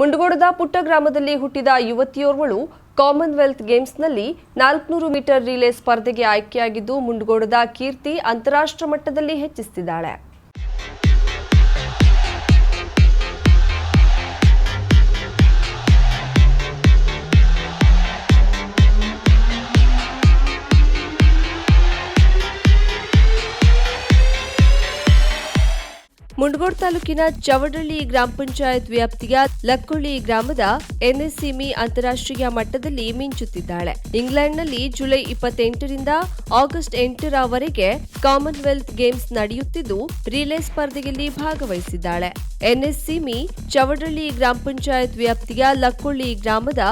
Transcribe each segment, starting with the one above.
ಮುಂಡಗೋಡದ ಪುಟ್ಟ ಗ್ರಾಮದಲ್ಲಿ ಹುಟ್ಟಿದ ಯುವತಿಯೋರ್ವಳು ಕಾಮನ್ವೆಲ್ತ್ ಗೇಮ್ಸ್ನಲ್ಲಿ ನಾಲ್ಕುನೂರು ಮೀಟರ್ ರಿಲೇ ಸ್ಪರ್ಧೆಗೆ ಆಯ್ಕೆಯಾಗಿದ್ದು ಮುಂಡಗೋಡದ ಕೀರ್ತಿ ಅಂತಾರಾಷ್ಟ್ರ ಮಟ್ಟದಲ್ಲಿ ಹೆಚ್ಚಿಸುತ್ತಿದ್ದಾಳೆ ಮುಂಡಗೋಡ್ ತಾಲೂಕಿನ ಚವಡಳ್ಳಿ ಗ್ರಾಮ ಪಂಚಾಯತ್ ವ್ಯಾಪ್ತಿಯ ಲಕ್ಕೊಳ್ಳಿ ಗ್ರಾಮದ ಎನ್ಎಸ್ಸಿಮಿ ಅಂತಾರಾಷ್ಟ್ರೀಯ ಮಟ್ಟದಲ್ಲಿ ಮಿಂಚುತ್ತಿದ್ದಾಳೆ. ಇಂಗ್ಲೆಂಡ್ನಲ್ಲಿ ಜುಲೈ ಇಪ್ಪತ್ತೆಂಟರಿಂದ ಆಗಸ್ಟ್ ಎಂಟರವರೆಗೆ ಕಾಮನ್ವೆಲ್ತ್ ಗೇಮ್ಸ್ ನಡೆಯುತ್ತಿದ್ದು, ರಿಲೇ ಸ್ಪರ್ಧೆಯಲ್ಲಿ ಭಾಗವಹಿಸಿದ್ದಾಳೆ. ಎನ್ಎಸ್ಸಿಮಿ ಚವಡಳ್ಳಿ ಗ್ರಾಮ ಪಂಚಾಯತ್ ವ್ಯಾಪ್ತಿಯ ಲಕ್ಕೊಳ್ಳಿ ಗ್ರಾಮದ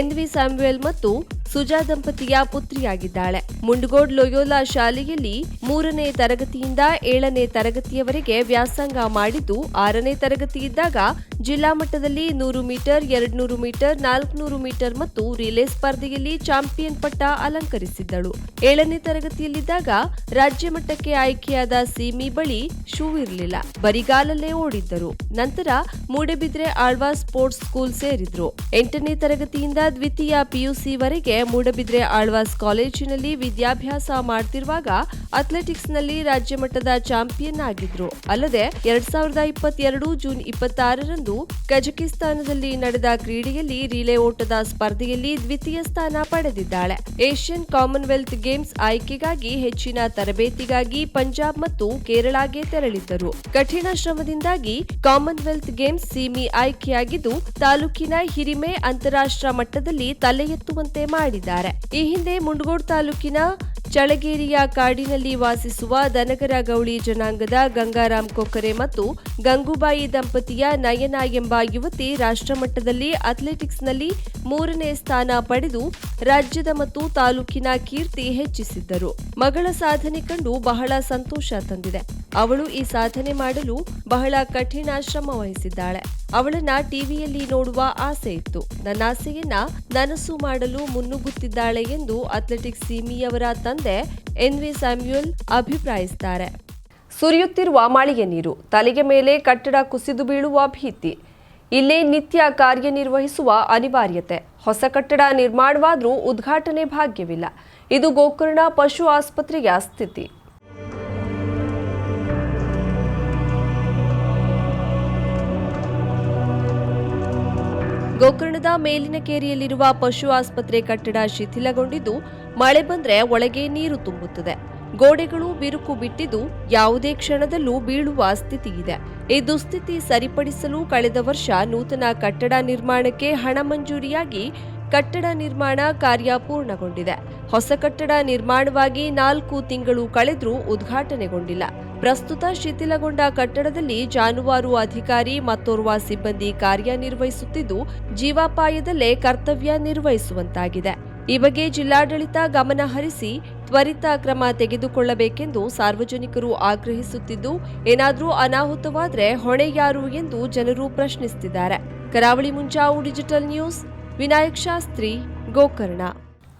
ಎನ್ವಿ ಸ್ಯಾಮ್ಯುಯಲ್ ಮತ್ತು ಸುಜಾ ದಂಪತಿಯ ಪುತ್ರಿಯಾಗಿದ್ದಾಳೆ. ಮುಂಡಗೋಡ್ ಲೊಯೋಲಾ ಶಾಲೆಯಲ್ಲಿ ಮೂರನೇ ತರಗತಿಯಿಂದ ಏಳನೇ ತರಗತಿಯವರೆಗೆ ವ್ಯಾಸಂಗ ಮಾಡಿದ್ದು, ಆರನೇ ತರಗತಿ ಇದ್ದಾಗ ಜಿಲ್ಲಾ ಮಟ್ಟದಲ್ಲಿ ನೂರು ಮೀಟರ್, ಎರಡ್ನೂರು ಮೀಟರ್, ನಾಲ್ಕುನೂರು ಮೀಟರ್ ಮತ್ತು ರಿಲೇ ಸ್ಪರ್ಧೆಯಲ್ಲಿ ಚಾಂಪಿಯನ್ ಪಟ್ಟ ಅಲಂಕರಿಸಿದ್ದಳು. ಏಳನೇ ತರಗತಿಯಲ್ಲಿದ್ದಾಗ ರಾಜ್ಯ ಮಟ್ಟಕ್ಕೆ ಆಯ್ಕೆಯಾದ ಸೀಮಿ ಬಳಿ ಶೂ ಇರಲಿಲ್ಲ. ಬರಿಗಾಲಲ್ಲೇ ಓಡಿದ್ದರು. ನಂತರ ಮೂಡಬಿದ್ರೆ ಆಳ್ವಾ ಸ್ಪೋರ್ಟ್ಸ್ ಸ್ಕೂಲ್ ಸೇರಿದ್ರು. ಎಂಟನೇ ತರಗತಿಯಿಂದ ದ್ವಿತೀಯ ಪಿಯುಸಿ ಮೂಡಬಿದ್ರೆ ಆಳ್ವಾಸ್ ಕಾಲೇಜಿನಲ್ಲಿ ವಿದ್ಯಾಭ್ಯಾಸ ಮಾಡ್ತಿರುವಾಗ ಅಥ್ಲೆಟಿಕ್ಸ್ನಲ್ಲಿ ರಾಜ್ಯ ಮಟ್ಟದ ಚಾಂಪಿಯನ್ ಆಗಿದ್ರು. ಅಲ್ಲದೆ ಎರಡ್ ಸಾವಿರದ ಇಪ್ಪತ್ತೆರಡು ಜೂನ್ ಇಪ್ಪತ್ತಾರರಂದು ಕಜಕಿಸ್ತಾನದಲ್ಲಿ ನಡೆದ ಕ್ರೀಡೆಯಲ್ಲಿ ರಿಲೇ ಓಟದ ಸ್ಪರ್ಧೆಯಲ್ಲಿ ದ್ವಿತೀಯ ಸ್ಥಾನ ಪಡೆದಿದ್ದಾಳೆ. ಏಷ್ಯನ್ ಕಾಮನ್ವೆಲ್ತ್ ಗೇಮ್ಸ್ ಆಯ್ಕೆಗಾಗಿ ಹೆಚ್ಚಿನ ತರಬೇತಿಗಾಗಿ ಪಂಜಾಬ್ ಮತ್ತು ಕೇರಳಗೆ ತೆರಳಿದ್ದರು. ಕಠಿಣ ಶ್ರಮದಿಂದಾಗಿ ಕಾಮನ್ವೆಲ್ತ್ ಗೇಮ್ಸ್ ಸೀಮಿ ಆಯ್ಕೆಯಾಗಿದ್ದು, ತಾಲೂಕಿನ ಹಿರಿಮೆ ಅಂತಾರಾಷ್ಟ್ರ ಮಟ್ಟದಲ್ಲಿ ತಲೆ ಎತ್ತುವಂತೆ ಮಾಡಿದ್ದಾರೆ. ಈ ಹಿಂದೆ ಮುಂಡಗೋಡ್ ತಾಲೂಕಿನ ಚಳಗೇರಿಯ ಕಾಡಿನಲ್ಲಿ ವಾಸಿಸುವ ದನಗರ ಗೌಳಿ ಜನಾಂಗದ ಗಂಗಾರಾಮ್ ಕೊಕ್ಕರೆ ಮತ್ತು ಗಂಗೂಬಾಯಿ ದಂಪತಿಯ ನಯನ ಎಂಬ ಯುವತಿ ರಾಷ್ಟ್ರಮಟ್ಟದಲ್ಲಿ ಅಥ್ಲೆಟಿಕ್ಸ್ನಲ್ಲಿ ಮೂರನೇ ಸ್ಥಾನ ಪಡೆದು ರಾಜ್ಯದ ಮತ್ತು ತಾಲೂಕಿನ ಕೀರ್ತಿ ಹೆಚ್ಚಿಸಿದ್ದರು. ಮಗಳ ಸಾಧನೆ ಕಂಡು ಬಹಳ ಸಂತೋಷ ತಂದಿದೆ. ಅವಳು ಈ ಸಾಧನೆ ಮಾಡಲು ಬಹಳ ಕಠಿಣ ಶ್ರಮ ವಹಿಸಿದ್ದಾಳೆ. ಅವಳನ್ನ ಟಿವಿಯಲ್ಲಿ ನೋಡುವ ಆಸೆ ಇತ್ತು. ನನ್ನ ಆಸೆಯನ್ನ ನನಸು ಮಾಡಲು ಮುನ್ನುಗ್ಗುತ್ತಿದ್ದಾಳೆ ಎಂದು ಅಥ್ಲೆಟಿಕ್ಸ್ ಸೀಮಿಯವರ ತಂದೆ ಎನ್ವಿ ಸ್ಯಾಮ್ಯುಯಲ್ ಅಭಿಪ್ರಾಯಿಸುತ್ತಾರೆ ಸುರಿಯುತ್ತಿರುವ ಮಳೆಯ ನೀರು, ತಲೆಗೆ ಮೇಲೆ ಕಟ್ಟಡ ಕುಸಿದು ಬೀಳುವ ಭೀತಿ, ಇಲ್ಲೇ ನಿತ್ಯ ಕಾರ್ಯನಿರ್ವಹಿಸುವ ಅನಿವಾರ್ಯತೆ, ಹೊಸ ಕಟ್ಟಡ ನಿರ್ಮಾಣವಾದರೂ ಉದ್ಘಾಟನೆ ಭಾಗ್ಯವಿಲ್ಲ. ಇದು ಗೋಕರ್ಣ ಪಶು ಆಸ್ಪತ್ರೆಯ ಸ್ಥಿತಿ. ಗೋಕರ್ಣದ ಮೇಲಿನ ಕೇರಿಯಲ್ಲಿರುವ ಪಶು ಆಸ್ಪತ್ರೆ ಕಟ್ಟಡ ಶಿಥಿಲಗೊಂಡಿದ್ದು, ಮಳೆ ಬಂದ್ರೆ ಒಳಗೆ ನೀರು ತುಂಬುತ್ತದೆ. ಗೋಡೆಗಳು ಬಿರುಕು ಬಿಟ್ಟಿದ್ದು, ಯಾವುದೇ ಕ್ಷಣದಲ್ಲೂ ಬೀಳುವ ಸ್ಥಿತಿ ಇದೆ ಈ ದುಸ್ಥಿತಿ ಸರಿಪಡಿಸಲು ಕಳೆದ ವರ್ಷ ನೂತನ ಕಟ್ಟಡ ನಿರ್ಮಾಣಕ್ಕೆ ಹಣ ಮಂಜೂರಿಯಾಗಿ ಕಟ್ಟಡ ನಿರ್ಮಾಣ ಕಾರ್ಯ ಪೂರ್ಣಗೊಂಡಿದೆ. ಹೊಸ ಕಟ್ಟಡ ನಿರ್ಮಾಣವಾಗಿ ನಾಲ್ಕು ತಿಂಗಳು ಕಳೆದರೂ ಉದ್ಘಾಟನೆಗೊಂಡಿಲ್ಲ. ಪ್ರಸ್ತುತ ಶಿಥಿಲಗೊಂಡ ಕಟ್ಟಡದಲ್ಲಿ ಜಾನುವಾರು ಅಧಿಕಾರಿ ಮತ್ತೋರ್ವ ಸಿಬ್ಬಂದಿ ಕಾರ್ಯನಿರ್ವಹಿಸುತ್ತಿದ್ದು, ಜೀವಾಪಾಯದಲ್ಲೇ ಕರ್ತವ್ಯ ನಿರ್ವಹಿಸುವಂತಾಗಿದೆ. ಈ ಬಗ್ಗೆ ಜಿಲ್ಲಾಡಳಿತ ಗಮನ ಹರಿಸಿ ತ್ವರಿತ ಕ್ರಮ ತೆಗೆದುಕೊಳ್ಳಬೇಕೆಂದು ಸಾರ್ವಜನಿಕರು ಆಗ್ರಹಿಸುತ್ತಿದ್ದು, ಏನಾದರೂ ಅನಾಹುತವಾದರೆ ಹೊಣೆ ಯಾರು ಎಂದು ಜನರು ಪ್ರಶ್ನಿಸುತ್ತಿದ್ದಾರೆ. Karavali Munchavu digital news, Vinayak Shastri, Gokarna.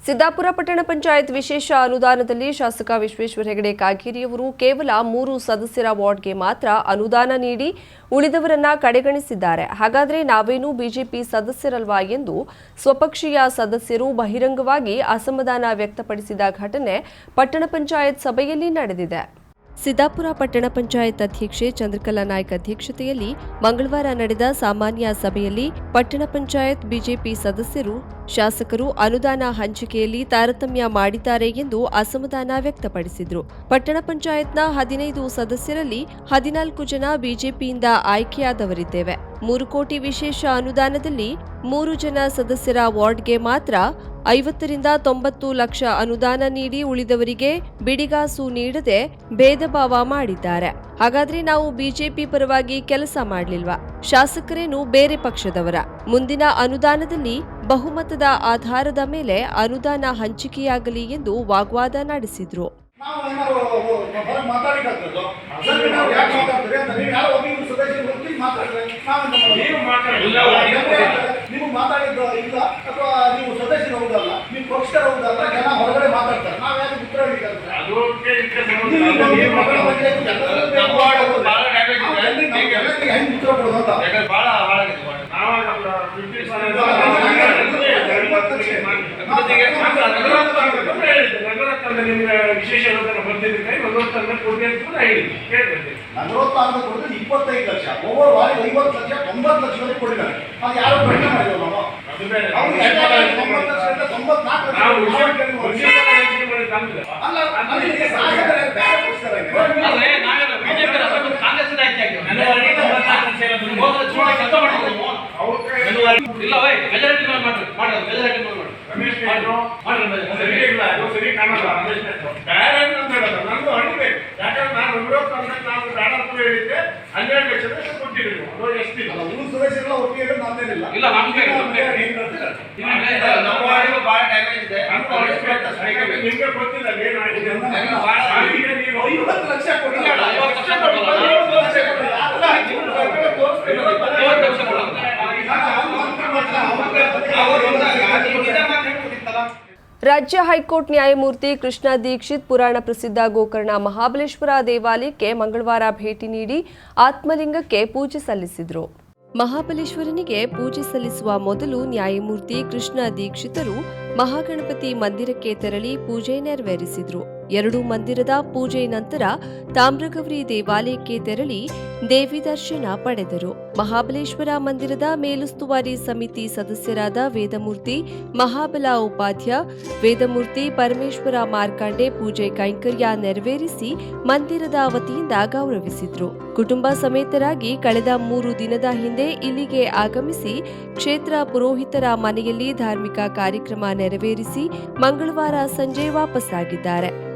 Siddapura ಪಟ್ಟಣ ಪಂಚಾಯತ್ ವಿಶೇಷ ಅನುದಾನದಲ್ಲಿ ಶಾಸಕ ವಿಶ್ವೇಶ್ವರ ಹೆಗಡೆ ಕಾಗೇರಿಯವರು ಕೇವಲ ಮೂರು ಸದಸ್ಯರ ವಾರ್ಡ್ಗೆ ಮಾತ್ರ ಅನುದಾನ ನೀಡಿ ಉಳಿದವರನ್ನ ಕಡೆಗಣಿಸಿದ್ದಾರೆ. ಹಾಗಾದರೆ ನಾವೇನು ಬಿಜೆಪಿ ಸದಸ್ಯರಲ್ವಾ ಎಂದು ಸ್ವಪಕ್ಷೀಯ ಸದಸ್ಯರು ಬಹಿರಂಗವಾಗಿ ಅಸಮಾಧಾನ ವ್ಯಕ್ತಪಡಿಸಿದ ಘಟನೆ ಪಟ್ಟಣ ಪಂಚಾಯತ್ ಸಭೆಯಲ್ಲಿ ನಡೆದಿದೆ. ಸಿದ್ದಾಪುರ ಪಟ್ಟಣ ಪಂಚಾಯತ್ ಅಧ್ಯಕ್ಷೆ ಚಂದ್ರಕಲಾ ನಾಯ್ಕ್ ಅಧ್ಯಕ್ಷತೆಯಲ್ಲಿ ಮಂಗಳವಾರ ನಡೆದ ಸಾಮಾನ್ಯ ಸಭೆಯಲ್ಲಿ ಪಟ್ಟಣ ಪಂಚಾಯತ್ ಬಿಜೆಪಿ ಸದಸ್ಯರು, ಶಾಸಕರು ಅನುದಾನ ಹಂಚಿಕೆಯಲ್ಲಿ ತಾರತಮ್ಯ ಮಾಡಿದ್ದಾರೆ ಎಂದು ಅಸಮಾಧಾನ ವ್ಯಕ್ತಪಡಿಸಿದರು. ಪಟ್ಟಣ ಪಂಚಾಯತ್ನ ಹದಿನೈದು ಸದಸ್ಯರಲ್ಲಿ ಹದಿನಾಲ್ಕು ಜನ ಬಿಜೆಪಿಯಿಂದ ಆಯ್ಕೆಯಾದವರಿದ್ದೇವೆ. ಮೂರು ಕೋಟಿ ವಿಶೇಷ ಅನುದಾನದಲ್ಲಿ ಮೂರು ಜನ ಸದಸ್ಯರ ವಾರ್ಡ್ಗೆ ಮಾತ್ರ ಐವತ್ತರಿಂದ ತೊಂಬತ್ತು ಲಕ್ಷ ಅನುದಾನ ನೀಡಿ ಉಳಿದವರಿಗೆ ಬಿಡಿಗಾಸು ನೀಡದೆ ಭೇದಭಾವ ಮಾಡಿದ್ದಾರೆ ಹಾಗಾದ್ರೆ ನಾವು ಬಿಜೆಪಿ ಪರವಾಗಿ ಕೆಲಸ ಮಾಡಲಿಲ್ವಾ ಶಾಸಕರೇನು ಬೇರೆ ಪಕ್ಷದವರ ಮುಂದಿನ ಅನುದಾನದಲ್ಲಿ ಬಹುಮತದ ಆಧಾರದ ಮೇಲೆ ಅನುದಾನ ಹಂಚಿಕೆಯಾಗಲಿ ಎಂದು ವಾಗ್ವಾದ ನಡೆಸಿದ್ರು ಸರ್ ನಾವು ನೀವು ಯಾರೋ ಮಾತಾಡಿದ್ದು ಇಲ್ಲ ಅಥವಾ ನೀವು ಸದಸ್ಯರು ಹೌದಲ್ಲ ನೀವು ಪಕ್ಷದ ಹೌದಲ್ಲ ಜನ ಹೊರಗಡೆ ಮಾತಾಡ್ತಾರೆ. ನಾವು ಯಾಕೆ ಉತ್ತರ ಹೆಂಗೆ ಉತ್ತರ ಕೊಡೋದು ಅಂತ. ಯಾಕಂದ್ರೆ ಬಹಳ ಹಾಳಾಗಿದೆ ವಿಶೇಷ ಬರ್ತಿದ್ದಕ್ಕೆ ನಗರೋತ್ಥಾನದ ಕೊಡುಗೆ ಅಂತ ಕೂಡ ಹೇಳಿ ಕೇಳ್ಬೇಕು ನಗರೋತ್ಥಾನದ ಕೊಡುಗೆ ಇಪ್ಪತ್ತೈದು ಲಕ್ಷ. ಒಬ್ಬರು ವಾರಿ ಐವತ್ತು ಲಕ್ಷ ತೊಂಬತ್ತು ಲಕ್ಷವರೆಗೆ ಕೊಟ್ಟಿದ್ದಾರೆ. ಅದು ಯಾರು ಪ್ರಶ್ನೆ ಮಾಡಿದ್ರು ನಾವು. ರಮೇಶ್ ಮಾಡ್ರಿ, ನಾಯ್ಡು ಮಾಡ್ರಿ, ಸರಿ ಇಲ್ಲ ಅದು ಸರಿ ಕಾಣಲ್ಲ ರಮೇಶ್ ನಂದು ಹಣಿಬೇಕು ಇಲ್ಲ? ನಮ್ಮ ಭಾಳ ಡ್ಯಾಮೇಜ್ ಇದೆ. ನಿಮ್ಗೆ ಗೊತ್ತಿಲ್ಲ ಏನಾಗಿದೆ ನೀವು ಐವತ್ತು ಲಕ್ಷ ಕೊಟ್ಟಿಲ್ಲ. ಐವತ್ತು ಲಕ್ಷ? ರಾಜ್ಯ ಹೈಕೋರ್ಟ್ ನ್ಯಾಯಮೂರ್ತಿ ಕೃಷ್ಣ ದೀಕ್ಷಿತ್ ಪುರಾಣ ಪ್ರಸಿದ್ಧ ಗೋಕರ್ಣ ಮಹಾಬಲೇಶ್ವರ ದೇವಾಲಯಕ್ಕೆ ಮಂಗಳವಾರ ಭೇಟಿ ನೀಡಿ ಆತ್ಮಲಿಂಗಕ್ಕೆ ಪೂಜೆ ಸಲ್ಲಿಸಿದರು. ಮಹಾಬಲೇಶ್ವರನಿಗೆ ಪೂಜೆ ಸಲ್ಲಿಸುವ ಮೊದಲು ನ್ಯಾಯಮೂರ್ತಿ ಕೃಷ್ಣ ದೀಕ್ಷಿತರು ಮಹಾಗಣಪತಿ ಮಂದಿರಕ್ಕೆ ತೆರಳಿ ಪೂಜೆ ನೆರವೇರಿಸಿದ್ರು. ಎರಡು ಮಂದಿರದ ಪೂಜೆ ನಂತರ ತಾಮ್ರಗೌರಿ ದೇವಾಲಯಕ್ಕೆ ತೆರಳಿ ದೇವಿ ದರ್ಶನ ಪಡೆದರು. ಮಹಾಬಲೇಶ್ವರ ಮಂದಿರದ ಮೇಲುಸ್ತುವಾರಿ ಸಮಿತಿ ಸದಸ್ಯರಾದ ವೇದಮೂರ್ತಿ, ಮಹಾಬಲ ಉಪಾಧ್ಯ, ವೇದಮೂರ್ತಿ ಪರಮೇಶ್ವರ ಮಾರ್ಕಾಂಡೆ ಪೂಜೆ ಕೈಂಕರ್ಯ ನೆರವೇರಿಸಿ ಮಂದಿರದ ವತಿಯಿಂದ ಗೌರವಿಸಿದ್ರು. ಕುಟುಂಬ ಸಮೇತರಾಗಿ ಕಳೆದ ಮೂರು ದಿನದ ಹಿಂದೆ ಇಲ್ಲಿಗೆ ಆಗಮಿಸಿ ಕ್ಷೇತ್ರ ಪುರೋಹಿತರ ಮನೆಯಲ್ಲಿ ಧಾರ್ಮಿಕ ಕಾರ್ಯಕ್ರಮ ನೆರವೇರಿಸಿ ಮಂಗಳವಾರ ಸಂಜೆ ವಾಪಸ್ಸಾಗಿದ್ದಾರೆ.